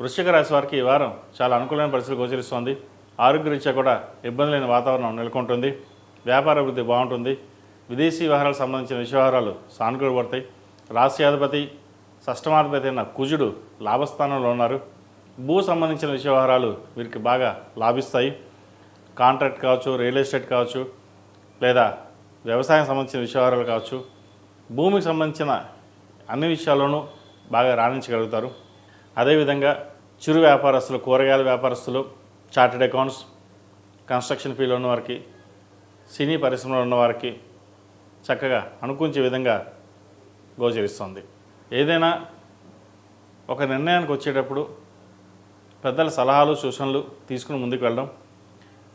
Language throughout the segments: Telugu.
వృశ్చిక రాశి వారికి ఈ వారం చాలా అనుకూలమైన పరిస్థితి గోచరిస్తోంది. ఆరోగ్యరీత్యా కూడా ఇబ్బంది లేని వాతావరణం నెలకొంటుంది. వ్యాపార అభివృద్ధి బాగుంటుంది. విదేశీ వ్యవహారాలకు సంబంధించిన విషయవహారాలు సానుకూలపడతాయి పడతాయి. రాష్ట్రాధిపతి షష్టమాధిపతి అయిన కుజుడు లాభస్థానంలో ఉన్నారు. భూ సంబంధించిన విషయవహారాలు వీరికి బాగా లాభిస్తాయి. కాంట్రాక్ట్ కావచ్చు రియల్ ఎస్టేట్ కావచ్చు లేదా వ్యవసాయం సంబంధించిన విషయవహారాలు కావచ్చు భూమికి సంబంధించిన అన్ని విషయాల్లోనూ బాగా రాణించగలుగుతారు. అదేవిధంగా చిరు వ్యాపారస్తులు కూరగాయల వ్యాపారస్తులు చార్టెడ్ అకౌంట్స్ కన్స్ట్రక్షన్ ఫీల్డ్ ఉన్న వారికి సినీ పరిశ్రమలో ఉన్నవారికి చక్కగా అనుకూలించే విధంగా గోచరిస్తుంది. ఏదైనా ఒక నిర్ణయానికి వచ్చేటప్పుడు పెద్దల సలహాలు సూచనలు తీసుకుని ముందుకు వెళ్ళడం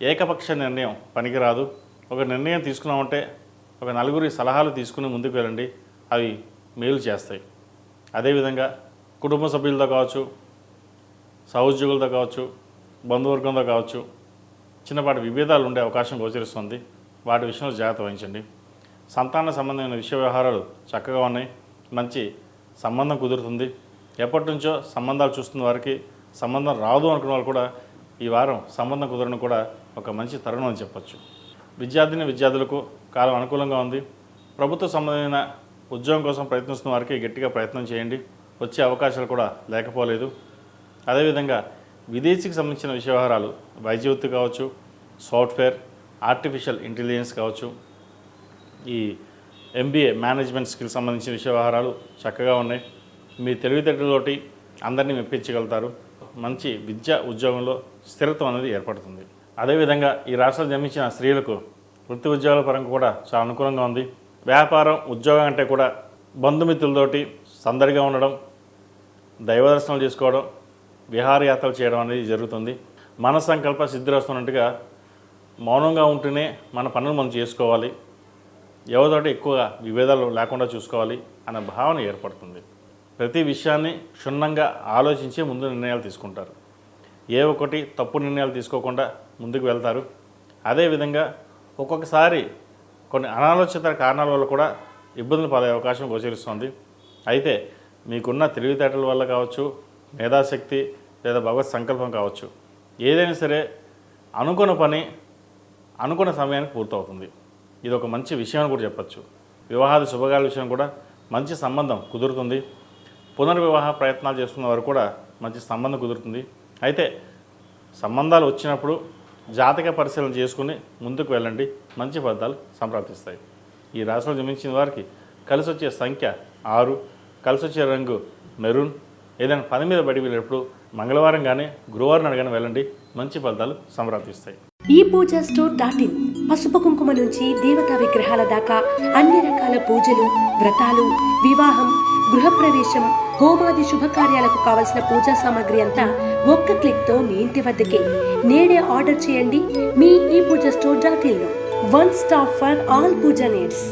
ఏకపక్ష నిర్ణయం పనికిరాదు. ఒక నిర్ణయం తీసుకున్నామంటే ఒక నలుగురి సలహాలు తీసుకుని ముందుకు వెళ్ళండి. అవి మేలు చేస్తాయి. అదేవిధంగా కుటుంబ సభ్యులతో కావచ్చు సహోద్యోగులతో కావచ్చు బంధువర్గంతో కావచ్చు చిన్నపాటి విభేదాలు ఉండే అవకాశం గోచరిస్తుంది. వాటి విషయంలో జాగ్రత్త వహించండి. సంతాన సంబంధమైన విషయ వ్యవహారాలు చక్కగా ఉన్నాయి. మంచి సంబంధం కుదురుతుంది. ఎప్పటి నుంచో సంబంధాలు చూస్తున్న వారికి సంబంధం రాదు అనుకున్న వాళ్ళు కూడా ఈ వారం సంబంధం కుదరడం కూడా ఒక మంచి తరుణం అని చెప్పొచ్చు. విద్యార్థిని విద్యార్థులకు కాలం అనుకూలంగా ఉంది. ప్రభుత్వ సంబంధమైన ఉద్యోగం కోసం ప్రయత్నిస్తున్న వారికి గట్టిగా ప్రయత్నం చేయండి. వచ్చే అవకాశాలు కూడా లేకపోలేదు. అదేవిధంగా విదేశీకి సంబంధించిన విషయ వ్యవహారాలు వైద్యవృత్తి కావచ్చు సాఫ్ట్వేర్ ఆర్టిఫిషియల్ ఇంటెలిజెన్స్ కావచ్చు ఈ ఎంబీఏ మేనేజ్మెంట్ స్కిల్ సంబంధించిన విషయ వ్యవహారాలు చక్కగా ఉన్నాయి. మీ తెలివితేటలతోటి అందరినీ మెప్పించగలుగుతారు. మంచి విద్య ఉద్యోగంలో స్థిరత్వం అనేది ఏర్పడుతుంది. అదేవిధంగా ఈ రాష్ట్రంలో జన్మించిన స్త్రీలకు వృత్తి ఉద్యోగాల పరంగా కూడా చాలా అనుకూలంగా ఉంది. వ్యాపారం ఉద్యోగం అంటే కూడా బంధుమిత్రులతోటి సందడిగా ఉండడం దైవ దర్శనాలు చేసుకోవడం విహారయాత్రలు చేయడం అనేది జరుగుతుంది. మన సంకల్ప సిద్ధిరస్తున్నట్టుగా మౌనంగా ఉంటేనే మన పనులు మనం చేసుకోవాలి. ఎవరితోటి ఎక్కువగా విభేదాలు లేకుండా చూసుకోవాలి అనే భావన ఏర్పడుతుంది. ప్రతి విషయాన్ని క్షుణ్ణంగా ఆలోచించి ముందు నిర్ణయాలు తీసుకుంటారు. ఏ ఒక్కటి తప్పు నిర్ణయాలు తీసుకోకుండా ముందుకు వెళ్తారు. అదేవిధంగా ఒక్కొక్కసారి కొన్ని అనాలోచిత కారణాల వల్ల కూడా ఇబ్బందులు పడే అవకాశం గోచరిస్తుంది. అయితే మీకున్న తెలివితేటల వల్ల కావచ్చు మేధాశక్తి లేదా భగవత్ సంకల్పం కావచ్చు. ఏదైనా సరే అనుకున్న పని అనుకున్న సమయానికి పూర్తవుతుంది. ఇది ఒక మంచి విషయం అని కూడా చెప్పచ్చు. వివాహాది శుభకాల విషయం కూడా మంచి సంబంధం కుదురుతుంది. పునర్వివాహ ప్రయత్నాలు చేస్తున్న వారు కూడా మంచి సంబంధం కుదురుతుంది. అయితే సంబంధాలు వచ్చినప్పుడు జాతక పరిశీలన చేసుకుని ముందుకు వెళ్ళండి. మంచి ఫలితాలు సంప్రాప్తిస్తాయి. ఈ రాశిలో జన్మించిన వారికి కలిసి వచ్చే సంఖ్య ఆరు. కలిసి వచ్చే రంగు మెరూన్. ఏదైనా పని మీద బడి వెళ్ళినప్పుడు మంగళవారం కానీ గురువారం నాడు కానీ వెళ్ళండి. మంచి ఫలితాలు సంప్రాప్తిస్తాయి. ఈ పూజ స్టోర్ డాట్ ఇన్ పసుపు కుంకుమ నుంచి దేవతా విగ్రహాల దాకా అన్ని రకాల పూజలు వ్రతాలు వివాహం గృహప్రవేశం హోమాది శుభకార్యాలకు కావలసిన పూజా సామాగ్రి అంతా ఒక్క క్లిక్తో మీ ఇంటి వద్దకే. నేడే ఆర్డర్ చేయండి మీ ఈ Puja store dot ఇన్లో one stop for all puja needs.